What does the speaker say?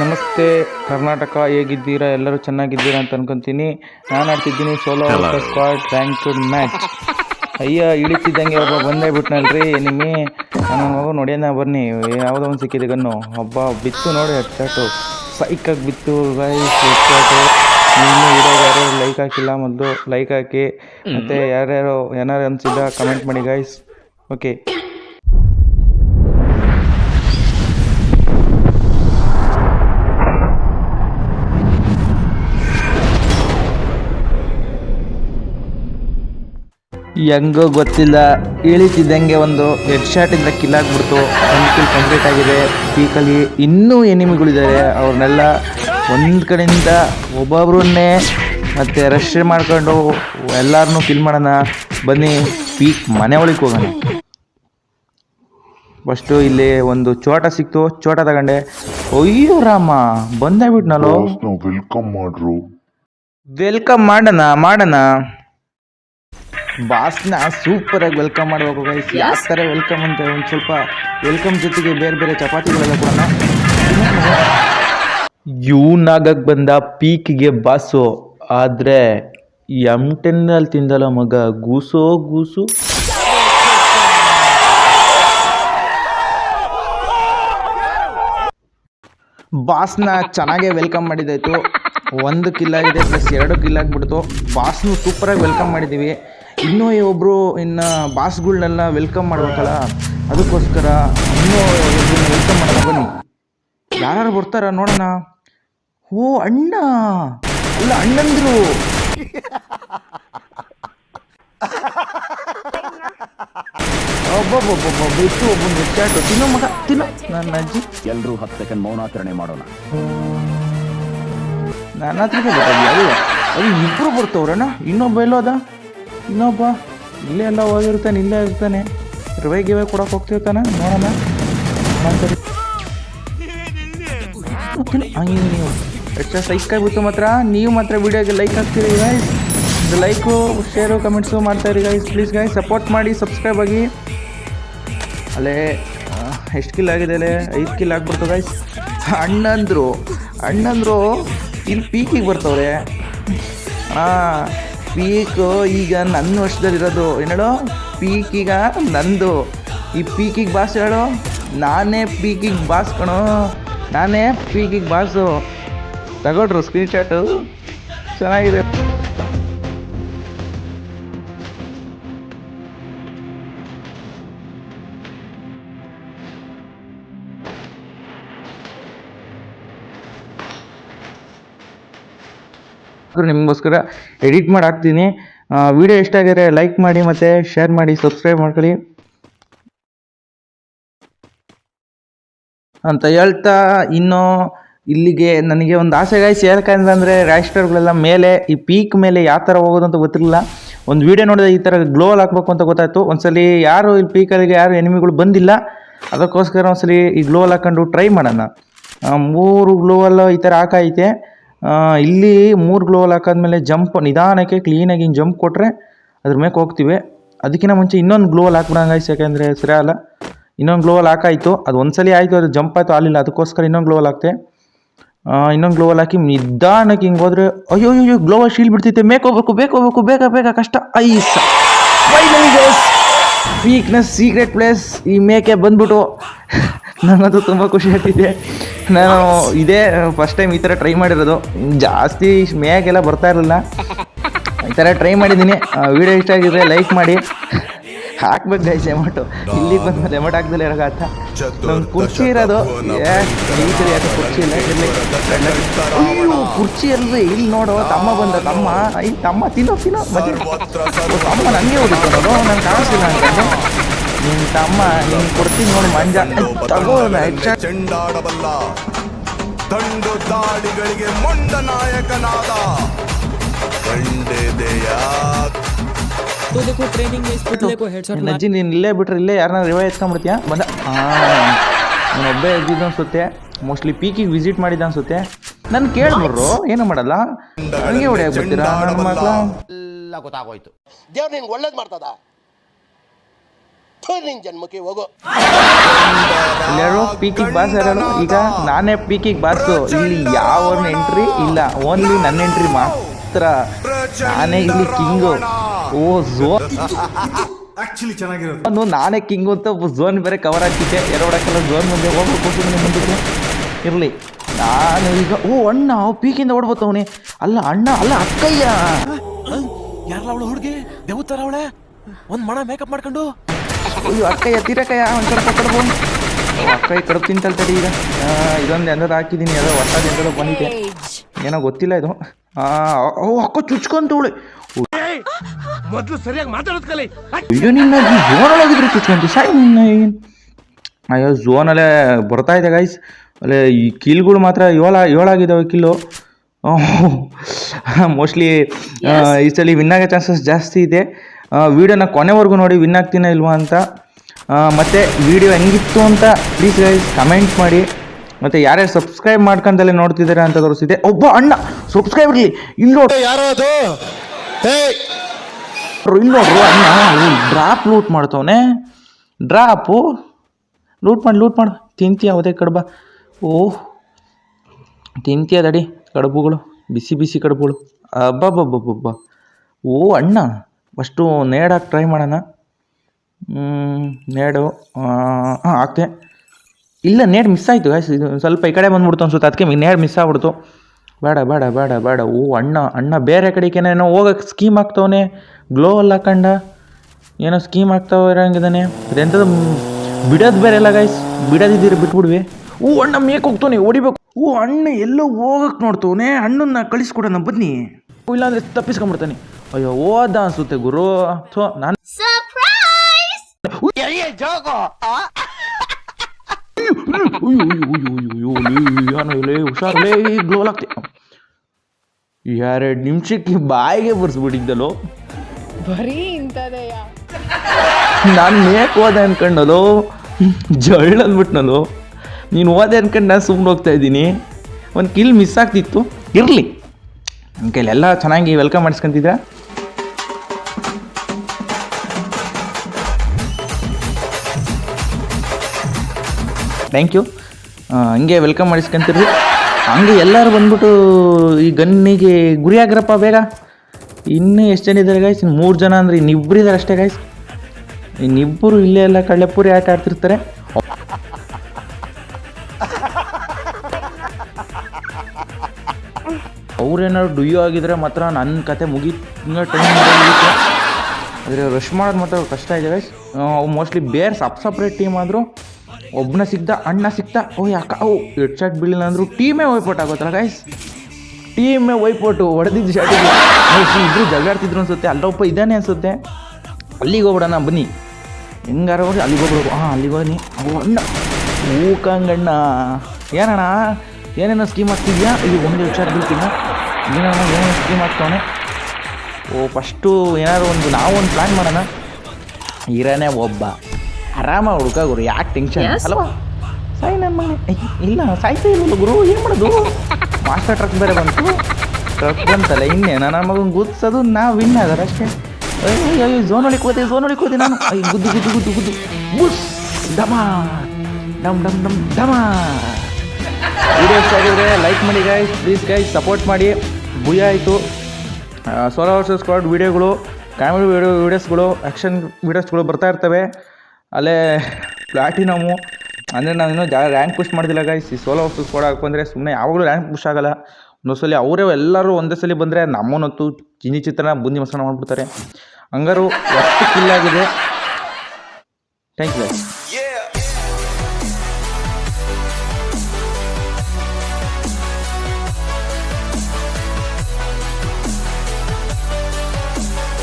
ನಮಸ್ತೆ ಕರ್ನಾಟಕ ಹೇಗಿದ್ದೀರಾ? ಎಲ್ಲರೂ ಚೆನ್ನಾಗಿದ್ದೀರಾ ಅಂತ ಅನ್ಕೊಂತೀನಿ. ನಾನು ಆಡ್ತಿದ್ದೀನಿ ಸೋಲೋ ಸ್ಕ್ವಾಡ್ ರ್ಯಾಂಕ್ ಮ್ಯಾಚ್ ಅಯ್ಯ ಇಳಿತಿದ್ದಂಗೆ ಒಬ್ಬ ಬಂದೇ ಬಿಟ್ನಲ್ರಿ ನಿಮಗೆ ನನ್ನ ಮಗು ನೋಡ್ಯಾನ ಬನ್ನಿ. ಯಾವುದೋ ಒಂದು ಸಿಕ್ಕಿದೆ ಗನ್ನು. ಒಬ್ಬ ಬಿತ್ತು ನೋಡಿ ಹೆಡ್ಶಾಟು ಸೈಕಾಗಿ ಬಿತ್ತು ಗೈಸ್ ಹೆಡ್ಶಾಟು ಇನ್ನೂ ಯಾರ್ಯಾರು ಲೈಕ್ ಹಾಕಿಲ್ಲ ಮೊದಲು ಲೈಕ್ ಹಾಕಿ. ಮತ್ತು ಯಾರ್ಯಾರು ಏನಾರು ಅನಿಸಿದ ಕಮೆಂಟ್ ಮಾಡಿ ಗೈಸ್ ಓಕೆ ಹೆಂಗೋ ಗೊತ್ತಿಲ್ಲ ಇಳಿತಿದ್ದಂಗೆ ಒಂದು ಹೆಡ್ ಶಾಟ್ ಇಂದ ಕಿಲ್ ಆಗ್ಬಿಡ್ತು. ಒಂದು ಕಿಲ್ ಕಂಪ್ಲೀಟ್ ಆಗಿದೆ. ಪೀಕಲ್ಲಿ ಇನ್ನೂ ಎನಿಮಿಗಳಿದ್ದಾರೆ ಅವ್ರನ್ನೆಲ್ಲ ಒಂದು ಕಡೆಯಿಂದ ಒಬ್ಬೊಬ್ರನ್ನೇ ಮತ್ತೆ ರಶ್ ಮಾಡ್ಕೊಂಡು ಎಲ್ಲರನ್ನೂ ಕಿಲ್ ಮಾಡೋಣ. ಬನ್ನಿ ಪೀಕ್ ಮನೆ ಒಳಗೆ ಹೋಗೋಣ. ಫಸ್ಟು ಇಲ್ಲಿ ಒಂದು ಚೋಟ ಸಿಕ್ತು. ಚೋಟ ತಗೊಂಡೆ. ಅಯ್ಯೋ ರಾಮ ಬಂದೇ ವೆಲ್ಕಮ್ ಮಾಡ್ರು. ವೆಲ್ಕಮ್ ಮಾಡೋಣ ಮಾಡೋಣ. ಬಾಸ್ನ ಸೂಪರ್ ಆಗಿ ವೆಲ್ಕಮ್ ಮಾಡಬೇಕು ಗೈಸ್ ಯಾವ ಥರ ವೆಲ್ಕಮ್ ಅಂತ ಒಂದು ಸ್ವಲ್ಪ ವೆಲ್ಕಮ್ ಜೊತೆಗೆ ಬೇರೆ ಬೇರೆ ಚಪಾತಿಗಳೆಲ್ಲ ಕೊಡೋಣ ಇವನಾಗಕ್ಕೆ ಬಂದ ಪೀಕಿಗೆ ಬಾಸು. ಆದರೆ ಎಂ ಟೆನ್ನಲ್ಲಿ ತಿಂದಲ್ಲ ಮಗ. ಗೂಸೋ ಗೂಸು. ಬಾಸ್ನ ಚೆನ್ನಾಗೆ ವೆಲ್ಕಮ್ ಮಾಡಿದಾಯ್ತು ಒಂದು ಕಿಲ್ ಆಗಿದೆ ಪ್ಲಸ್ ಎರಡು ಕಿಲ್ ಆಗಿಬಿಡ್ತು. ಬಾಸ್ನು ಸೂಪರಾಗಿ ವೆಲ್ಕಮ್ ಮಾಡಿದ್ದೀವಿ ಇನ್ನೂ ಒಬ್ಬರು ಇನ್ನು ಬಾಸ್ಗಳ್ನೆಲ್ಲ ವೆಲ್ಕಮ್ ಮಾಡ್ಬೇಕಲ್ಲ? ಅದಕ್ಕೋಸ್ಕರ ಇನ್ನೂ ಒಬ್ರನ್ನ ವೆಲ್ಕಮ್ ಮಾಡೋಣ ಬನ್ನಿ. ಯಾರು ಬರ್ತಾರ ನೋಡೋಣ. ಓ ಅಣ್ಣ. ಅಲ್ಲ ಅಣ್ಣಂದ್ರು. ಒಬ್ಬೊಬ್ಬೊಬ್ಬೊಬ್ಬ ಇತ್ತು ಒಬ್ಬೊಂದು ಹೆಚ್ಚಾಟು ತಿನ್ನೋ ಮಗ ತಿನ್ನೋ. ನನ್ನ ಅಜ್ಜಿ. ಎಲ್ಲರೂ ಹತ್ತು ಸೆಕೆಂಡ್ ಮೌನಾಚರಣೆ ಮಾಡೋಣ. ನನ್ನ ಹತ್ರ ಅದು ಅದು ಇಬ್ಬರು ಬರ್ತವ್ರಣ್ಣ ಇನ್ನೊಬ್ಬ ಎಲ್ಲೋದ ಇನ್ನೊಬ್ಬ ಇಲ್ಲೇ ಎಲ್ಲ ಹೋಗಿರ್ತಾನೆ, ಇಲ್ಲೇ ಇರ್ತಾನೆ. ರಿವೈ ಗಿವೈ ಕೊಡೋಕೆ ಹೋಗ್ತಿರ್ತಾನೆ, ನೋಡೋಣ. ಮಾಡ್ತಾರೆ ಹಂಗೆ ನೀವು. ಮಾತ್ರ? ನೀವು ಮಾತ್ರ ವಿಡಿಯೋಗೆ ಲೈಕ್ ಹಾಕ್ತೀರಿ ಗೈಸ್ ಲೈಕು ಶೇರು ಕಮೆಂಟ್ಸು ಮಾಡ್ತಾಯಿರಿ ಗೈಸ್ ಪ್ಲೀಸ್ ಗೈಸ್ ಸಪೋರ್ಟ್ ಮಾಡಿ ಸಬ್ಸ್ಕ್ರೈಬ್ ಆಗಿ. ಅಲ್ಲೇ ಎಷ್ಟು ಕಿಲ್ ಆಗಿದೆ ಅಲ್ಲೇ? ಐದು ಕಿಲ್ ಆಗ್ಬಿಡ್ತು ಗೈಸ್ ಅಣ್ಣಂದ್ರು ಅಣ್ಣಂದ್ರು, ಇಲ್ಲಿ ಪೀಕಿಗೆ ಬರ್ತವ್ರೆ. ಹಾಂ ಪೀಕು ಈಗ ನನ್ನ ವರ್ಷದಲ್ಲಿರೋದು. ಏನೇಳು? ಈಗ ನಂದು. ಈ ಪೀಕಿಗೆ ಬಾಸ್ ಹೇಳು. ನಾನೇ ಪೀಕಿಗೆ ಬಾಸ್ ಕಣೋ. ನಾನೇ ಪೀಕಿಗೆ ಬಾಸು. ತಗೊಳ್ರು ಸ್ಕ್ರೀನ್ಶಾಟು ಚೆನ್ನಾಗಿದೆ. ನಿಮಗೋಸ್ಕರ ಎಡಿಟ್ ಮಾಡಿ ಹಾಕ್ತೀನಿ ವಿಡಿಯೋ ಇಷ್ಟ ಆಗಿದ್ರೆ ಲೈಕ್ ಮಾಡಿ ಮತ್ತು ಶೇರ್ ಮಾಡಿ ಸಬ್ಸ್ಕ್ರೈಬ್ ಮಾಡ್ಕೊಳ್ಳಿ. ಅಂತ ಹೇಳ್ತಾ ಇನ್ನು ಇಲ್ಲಿಗೆ ನನಗೆ ಒಂದು ಆಸೆ ಗಾಯಿಸಿ ಯಾಕಂತಂದರೆ ರ್ಯಾಸ್ಟರ್ಗಳೆಲ್ಲ ಮೇಲೆ, ಈ ಪೀಕ್ ಮೇಲೆ ಯಾವ ಥರ ಹೋಗೋದು ಅಂತ ಗೊತ್ತಿರಲಿಲ್ಲ. ಒಂದು ವಿಡಿಯೋ ನೋಡಿದ್ರೆ ಈ ಥರ ಗ್ಲೋವಲ್ ಹಾಕ್ಬೇಕು ಅಂತ ಗೊತ್ತಾಯ್ತು. ಒಂದ್ಸಲಿ ಯಾರು ಇಲ್ಲಿ ಪೀಕಲ್ಲಿಗೆ ಯಾರು ಎನಿಮಿಗಳು ಬಂದಿಲ್ಲ. ಅದಕ್ಕೋಸ್ಕರ ಒಂದ್ಸಲಿ ಈ ಗ್ಲೋವಲ್ ಹಾಕೊಂಡು ಟ್ರೈ ಮಾಡೋಣ. ಮೂರು ಗ್ಲೋವಲ್ ಈ ಥರ ಹಾಕೈತೆ. ಇಲ್ಲಿ ಮೂರು ಗ್ಲೋವಲ್ ಹಾಕಾದ್ಮೇಲೆ ಜಂಪ್ ನಿಧಾನಕ್ಕೆ ಕ್ಲೀನಾಗಿ ಹಿಂಗೆ ಜಂಪ್ ಕೊಟ್ಟರೆ ಅದ್ರ ಮೇಲೆ ಹೋಗ್ತೀವಿ. ಅದಕ್ಕಿಂತ ಮುಂಚೆ ಇನ್ನೊಂದು ಗ್ಲೋವಲ್ ಹಾಕ್ಬಿಡಂಗಾಯ್ತು ಯಾಕೆಂದರೆ ಸರಿ ಅಲ್ಲ ಇನ್ನೊಂದು ಗ್ಲೋವಲ್ ಹಾಕಾಯಿತು. ಅದು ಒಂದ್ಸಲಿ ಆಯಿತು, ಅದು ಜಂಪ್ ಆಯಿತು, ಆಗಲಿಲ್ಲ. ಅದಕ್ಕೋಸ್ಕರ ಇನ್ನೊಂದು ಗ್ಲೋವಲ್ ಹಾಕ್ತೆ. ಇನ್ನೊಂದು ಗ್ಲೋವಲ್ ಹಾಕಿ ನಿಧಾನಕ್ಕೆ ಹಿಂಗೆ ಹೋದ್ರೆ ಅಯ್ಯೋ ಅಯ್ಯೋ ಗ್ಲೋವಲ್ ಶೀಲ್ ಬಿಡ್ತೈತೆ ಮೇಕ್ ಹೋಗ್ಬೇಕು ಬೇಕು ಹೋಗ್ಬೇಕು, ಬೇಗ ಬೇಗ, ಕಷ್ಟ. ಐಸ್ ವೀಕ್ನೆಸ್ ಸೀಕ್ರೆಟ್ ಪ್ಲೇಸ್ ಈ ಮೇಕೆ ಬಂದ್ಬಿಟ್ಟು ನನಗಂತೂ ತುಂಬ ಖುಷಿ ಆಗ್ತಿದೆ. ನಾನು ಇದೇ ಫಸ್ಟ್ ಟೈಮ್ ಈ ಥರ ಟ್ರೈ ಮಾಡಿರೋದು. ಜಾಸ್ತಿ ಮೇಯಾಗೆಲ್ಲ ಬರ್ತಾ ಇರಲಿಲ್ಲ. ಈ ಥರ ಟ್ರೈ ಮಾಡಿದ್ದೀನಿ. ವಿಡಿಯೋ ಇಷ್ಟ ಆಗಿದ್ರೆ ಲೈಕ್ ಮಾಡಿ. ಹಾಕ್ಬೇಕು ಗೈಸ್ ಎಮೌಂಟು ಇಲ್ಲಿಗೆ ಬಂದ್ಮೇಲೆ ಎಮೌಂಟ್ ಹಾಕ್ದಲ್ಲೇ ಅರ್ಥ ನಮ್ಮ ಕುರ್ಚಿ ಇರೋದು. ಯಾಕೆ ಕುರ್ಚಿ ಇಲ್ಲ? ಇರ್ಲಿ. ಅಯ್ಯೋ ಕುರ್ಚಿ ಅಲ್ರಿ ಇಲ್ಲಿ ನೋಡೋ ತಮ್ಮ ಬಂದ ತಮ್ಮ. ಐ ತಮ್ಮ ತಿನ್ನೋ ತಿನ್ನೋ. ಮತ್ತೆ ತಮ್ಮ ನನಗೆ ಹೊಡಿತು ನಾನು ನಂಗೆ ಕಾಣಿಸ್ತಿಲ್ಲ ಅಂತಂದ್ರೆ ನಿನ್ ತಮ್ಮ ನಿನ್ ಕೊಡ್ತೀನಿ ನೋಡಿ ಮಂಜ. ತಗೋ ಚೆಂಡಾಡಬಲ್ಲ. ದಂಡು ದಾಳಿಗಳಿಗೆ ಮೊಂಡ ನಾಯಕನಾದ ಅಜ್ಜಿ ನೀನು ಇಲ್ಲೇ ಬಿಟ್ರೆ ಇಲ್ಲೇ ಯಾರನ್ನ ರಿವೈ ಎತ್ಕೊಂಡ್ಬಿಡ್ತೀಯ? ಬಂದ. ನಾನು ಒಬ್ಬೇ ಇದ್ದಿದ್ದು ಅನ್ಸುತ್ತೆ. ಮೋಸ್ಟ್ಲಿ ಪೀಕಿಗೆ ವಿಸಿಟ್ ಮಾಡಿದ ಅನ್ಸುತ್ತೆ. ನಾನು ಕೇಳ್ಬಿಡ್ರು ಏನು ಮಾಡಲ್ಲ? ನನಗೆ ಹೊಡೆಯಾಗ ಬರ್ತೀರಾ ನನ್ನ ಮಕ್ಕಳ ಗೊತ್ತಾಗೋಯ್ತು. ದೇವ್ರು ನಿಂಗೆ ಒಳ್ಳೇದು ಮಾಡ್ತದ? ನಿನ್ ಜನ್ಮಕ್ಕೆ ಹೋಗೋ. ಎಲ್ಲರೂ ಪೀಕಿಗೆ ಬಾಸ್ ಯಾರು ಈಗ ನಾನೇ ಪೀಕಿಗೆ ಬಾಸು ಇಲ್ಲಿ ಯಾವ ಎಂಟ್ರಿ ಇಲ್ಲ. ಓನ್ಲಿ ನನ್ನ ಎಂಟ್ರಿ ಮಾತ್ರ. ನಾನೇ ಇಲ್ಲಿ ಕಿಂಗು. ಓ ಝೋನ್ ನಾನು ನಾನೇ ಕಿಂಗು ಅಂತ ಝೋನ್ ಬೇರೆ ಕವರ್ ಹಾಕಿದ್ದೆ. ಎರಡಕ್ಕೆಲ್ಲ ಝೋನ್ ಮುಂದೆ ಹೋಗ್ಬೇಕು ಮುಂದೆ ಮುಂದಕ್ಕೆ ಇರಲಿ. ನಾನು ಈಗ ಓ ಅಣ್ಣ ಪೀಕಿಂದ ಓಡ್ಬೋತವನೆ ಅಲ್ಲ ಅಣ್ಣ ಅಲ್ಲ ಅಕ್ಕಯ್ಯ. ಯಾರಲ್ಲ ಅವಳು ಹುಡುಗಿ? ದೇವತಾರ ಅವಳೆ? ಒಂದು ಮಣ ಮೇಕಪ್ ಮಾಡ್ಕೊಂಡು? ಅಯ್ಯೋ ಅಕ್ಕಯ್ಯ ತೀರಕ್ಕಯ್ಯ ಒಂದು ಸ್ವಲ್ಪ ಕಡ್ಬು. ಅಕ್ಕಯ್ಯ ಕಡುಬು ತಿಂತಲ್ ತಡಿ ಈಗ. ಆ, ಇದೊಂದು ಎಂದದ ಹಾಕಿದ್ದೀನಿ ಅದೋ ಹೊಸದು ಎಂದದ ಬಂದಿದೆ. ಏನೋ ಗೊತ್ತಿಲ್ಲ ಇದು. ಆ, ಓ ಅಕ್ಕ ಚುಚ್ಕೊಂತವಳೆ ಮೊದಲು ಸರಿಯಾಗಿ ಮಾತಾಡೋದು ಕಲಿ. ಅಯ್ಯೋ ನಿನ್ನ ಜೋನ ಚುಚ್ಕೊಂತಿ ಸಾಯ್ ನಿನ್ನ ಏನ್? ಅಯ್ಯೋ ಝೋನಲ್ಲೇ ಬರ್ತಾ ಇದೆ ಗೈಸ್ ಅಲ್ಲೇ ಈ ಕಿಲ್ಗಳು ಮಾತ್ರ ಏಳ ಏಳಾಗಿದ್ದಾವೆ ಕಿಲ್ಲು ಮೋಸ್ಟ್ಲಿ ಈ ಸಲ ವಿನ್ ಆಗೋ ಚಾನ್ಸಸ್ ಜಾಸ್ತಿ ಇದೆ. ವಿಡಿಯೋನ ಕೊನೆವರೆಗೂ ನೋಡಿ ವಿನ್ ಆಗ್ತೀನ ಇಲ್ವಾ ಅಂತ. ಮತ್ತು ವಿಡಿಯೋ ಹೆಂಗಿತ್ತು ಅಂತ ಪ್ಲೀಸ್ ಗೈಸ್ ಕಮೆಂಟ್ ಮಾಡಿ. ಮತ್ತು ಯಾರ್ಯಾರು ಸಬ್ಸ್ಕ್ರೈಬ್ ಮಾಡ್ಕೊಂಡಲ್ಲೇ ನೋಡ್ತಿದ್ದಾರೆ ಅಂತ ತೋರಿಸಿದೆ ಒಬ್ಬ ಅಣ್ಣ ಸಬ್ಸ್ಕ್ರೈಬ್ ಇರಲಿ. ಇಲ್ಲಿ ನೋಡಿ ಯಾರೋ ಅದು? ಇಲ್ಲಿ ನೋಡ್ರು ಅಣ್ಣ ಡ್ರಾಪ್ ಲೂಟ್ ಮಾಡ್ತವನೆ. ಡ್ರಾಪು ಲೂಟ್ ಮಾಡಿ ಲೂಟ್ ಮಾಡಿ. ತಿಂತೀಯ ಯಾವುದೇ ಕಡ್ಬ. ಓಹ್. ತಿಂತೀಯ ದಡಿ ಕಡುಬುಗಳು. ಬಿಸಿ ಬಿಸಿ ಕಡುಬುಗಳು. ಅಬ್ಬಬ್ಬಬ್ಬಬ್ಬ. ಓ ಅಣ್ಣ. ಫಸ್ಟು ನೇಡಾಕಿ ಟ್ರೈ ಮಾಡೋಣ. ನೇಡು. ಹಾಂ, ಹಾಕ್ತೆ. ಇಲ್ಲ, ನೇಡ್ ಮಿಸ್ ಆಯಿತು ಗಾಯ್ಸ್ ಇದು ಸ್ವಲ್ಪ ಈ ಕಡೆ ಬಂದ್ಬಿಡ್ತು ಅನ್ಸುತ್ತೆ. ಅದಕ್ಕೆ ನೇಡ್ ಮಿಸ್ ಆಗ್ಬಿಡ್ತು. ಬೇಡ ಬೇಡ ಬೇಡ ಬೇಡ. ಓ, ಅಣ್ಣ ಅಣ್ಣ ಬೇರೆ ಕಡೆಗೇನೇನೋ ಹೋಗಕ್ಕೆ ಸ್ಕೀಮ್ ಹಾಕ್ತವನೆ. ಗ್ಲೋ ಅಲ್ಲ ಕಂಡ. ಏನೋ ಸ್ಕೀಮ್ ಆಗ್ತಾವ ಇರಂಗಿದಾನೆ ಅದೆಂಥದ್ದು ಬಿಡೋದು ಬೇರೆ ಎಲ್ಲ ಗಾಯ್ಸ್ ಬಿಡೋದಿದ್ದೀರಿ ಬಿಟ್ಬಿಡ್ವಿ. ಓ, ಅಣ್ಣ ಮೇಕ್ ಹೋಗ್ತಾನೆ ಹೊಡಿಬೇಕು. ಓ, ಅಣ್ಣ ಎಲ್ಲೋ ಹೋಗಕ್ಕೆ ನೋಡ್ತವನೆ. ಅಣ್ಣನ್ನ ಕಳಿಸ್ಕೊಡೋಣ, ಬನ್ನಿ. ಇಲ್ಲಾಂದ್ರೆ ತಪ್ಪಿಸ್ಕೊಂಬಿಡ್ತಾನೆ. ಅಯ್ಯೋ ಓದ ಅನ್ಸುತ್ತೆ ಗುರು. ಥೋ ನಾನು ಹುಷಾರಲೇ ಗ್ಲೋಲ್ ಆಗ್ತಿ ಎರಡು ನಿಮಿಷಕ್ಕೆ ಬಾಯಿಗೆ ಬರ್ಸ್ಬಿಟ್ಟಿದ್ದಲೋ ಬರೀ ಇಂಥದೆಯಾ? ನಾನು ಮೇಕ್ ಹೋದೆ ಅನ್ಕೊಂಡಲೋ ಜಳ್ಳ ಅಂದ್ಬಿಟ್ನಲು ನೀನು ಓದೆ ಅನ್ಕೊಂಡು ನಾನು ಸುಮ್ಮನೆ ಹೋಗ್ತಾ ಇದ್ದೀನಿ. ಒಂದು ಕಿಲ್ ಮಿಸ್ ಆಗ್ತಿತ್ತು. ಇರಲಿ. ನನ್ನ ಕೈಲೆಲ್ಲ ಚೆನ್ನಾಗಿ ವೆಲ್ಕಮ್ ಮಾಡಿಸ್ಕೊಂತಿದ್ರಾ? ಥ್ಯಾಂಕ್ ಯು ಹಂಗೆ ವೆಲ್ಕಮ್ ಮಾಡಿಸ್ಕೊಂತೀರಿ ಹಂಗೆ ಎಲ್ಲರೂ ಬಂದ್ಬಿಟ್ಟು ಈ ಗನ್ನಿಗೆ ಗುರಿ ಆಗ್ರಪ್ಪ ಬೇಗ. ಇನ್ನೂ ಎಷ್ಟು ಜನ ಇದ್ದಾರೆ ಗಾಯ್ಸ್ ಮೂರು ಜನ ಅಂದರೆ ಇನ್ನಿಬ್ಬರು ಇದ್ದಾರೆ ಅಷ್ಟೇ ಗಾಯ್ಸ್ ಇನ್ನಿಬ್ಬರು ಇಲ್ಲೇ ಎಲ್ಲ ಕಳ್ಳೆಪುರಿ ಆಟ ಆಡ್ತಿರ್ತಾರೆ. ಅವ್ರೇನಾದ್ರು ಡುಯ್ಯೋ ಆಗಿದ್ರೆ ಮಾತ್ರ ನನ್ನ ಕತೆ ಮುಗಿ ಟೈಮ್ ಆದರೆ ರಶ್ ಮಾಡೋದು ಮಾತ್ರ ಕಷ್ಟ ಇದೆ ಗೈಸ್ ಮೋಸ್ಟ್ಲಿ ಬೇರೆ ಸಪ್ ಸಪ್ರೇಟ್ ಟೀಮ್ ಆದರೂ ಒಬ್ಬನ ಸಿಕ್ತ ಅಣ್ಣ ಸಿಕ್ತ ಓ ಯಾಕ ಓ ಎಡ್ ಶಾಟ್ ಬೀಳಿಲ್ಲ ಅಂದರೂ ಟೀಮೇ ವೈಪೋಟ್ ಆಗೋತ್ತಲ್ಲ ಗೈಸ್ ಟೀಮೇ ವೈಪೌಟು ಹೊಡೆದಿದ್ದು ಮೋಸ್ಟ್ಲಿ ಇಬ್ಬರು ಜಗಾಡ್ತಿದ್ರು ಅನ್ಸುತ್ತೆ, ಅಲ್ಲೊಬ್ಬ ಇದ್ದಾನೆ ಅನ್ಸುತ್ತೆ. ಅಲ್ಲಿಗೆ ಹೋಗ್ಬಿಡೋಣ, ಬನ್ನಿ. ಹೆಂಗಾರ ಹೋಗಿ ಅಲ್ಲಿಗೆ ಹೋಗ್ಬಿಡ್ಬೇಕು ಹಾಂ ಅಲ್ಲಿಗೆ ಹೋಗಿ ಓ, ಅಣ್ಣ. ಊಕಂಗಣ್ಣ ಏನಣ್ಣ? ಏನೇನೋ ಸ್ಕೀಮ್ ಹಾಕ್ತಿದ್ಯಾ? ಇಲ್ಲಿ ಒಂದು ವಿಚಾರ ಬೀಳ್ತೀನ ಏನಣ್ಣ, ಏನೇನೋ ಸ್ಕೀಮ್ ಹಾಕ್ತಾನೆ ಓ ಫಸ್ಟು ಏನಾದ್ರು ಒಂದು ನಾವು ಒಂದು ಪ್ಲ್ಯಾನ್ ಮಾಡೋಣ. ಇರಾನೇ ಒಬ್ಬ. ಆರಾಮ ಹುಡುಕ ಗುರು ಯಾಕೆ ಟೆನ್ಷನ್ ಅಲ್ವಾ? ಸಾಯಿ ನನ್ನ ಮನೆ ಇಲ್ಲ ಸಾಯ್ತಾ ಇಲ್ಲ ಗುರು ಏನು ಮಾಡೋದು? ಮಾಸ್ಟರ್ ಟ್ರಕ್ ಬೇರೆ ಬಂತು. ಟ್ರಕ್ ಬಂತಲ್ಲ ಇನ್ನೇ ನನ್ನ ಮಗನ ಗುದ್ಸೋದು ನಾ ವಿನ್ ಅದರ ಅಷ್ಟೇ. ಅಯ್ಯೋ ಝೋನ್ ಒಳಗೆ ಹೋದೆ ಝೋನ್ ಒಳಗೆ ಹೋದೆ ನಾನು. ಅಯ್ಯ ಗುದ್ದು ಗುದ್ದು ಗುದ್ದು ಗುದ್ದು. ಬುಸ್ ಡಮ ಡಮ್ ಡಮ್ ಡಮ್ ಡಮ ವಿಡಿಯೋ ಇಷ್ಟ ಆಗಿದ್ರೆ ಲೈಕ್ ಮಾಡಿ ಗಾಯ್ಸ್ ಪ್ಲೀಸ್ ಗೈಸ್ ಸಪೋರ್ಟ್ ಮಾಡಿ. ಭುಯ ಆಯಿತು. ಸೋಲೋ ವರ್ಸಸ್ ಸ್ಕ್ವಾಡ್ ವೀಡಿಯೋಗಳು ಕಾಮಿಡಿ ವೀಡಿಯೋ ವೀಡಿಯೋಸ್ಗಳು ಆ್ಯಕ್ಷನ್ ವೀಡಿಯೋಸ್ಗಳು ಬರ್ತಾ ಇರ್ತವೆ. ಅಲ್ಲೇ ಪ್ಲಾಟಿನಮು. ಅಂದರೆ ನಾನು ಇನ್ನು ಜಾ ರ್ಯಾಂಕ್ ಪುಷ್ ಮಾಡಿದಿಲ್ಲ ಗೈಸ್ ಈ ಸೋಲೋ ವರ್ಸಸ್ ಸ್ಕ್ವಾಡ್ ಹಾಕೊಂಡ್ರೆ ಸುಮ್ಮನೆ ಯಾವಾಗಲೂ ರ್ಯಾಂಕ್ ಪುಷ್ ಆಗಲ್ಲ. ಒಂದೊಂದ್ಸಲಿ ಅವರೇ ಎಲ್ಲರೂ ಒಂದೇ ಸಲ ಬಂದರೆ ನಮ್ಮನ್ನೊತ್ತು ಚಿನ್ನಿ ಚಿತ್ರನ ಬುಂದಿ ಮಸಣ ಮಾಡಿಬಿಡ್ತಾರೆ. ಹಂಗಾರು ಎಷ್ಟು ಆಗಿದೆ. Thank you guys.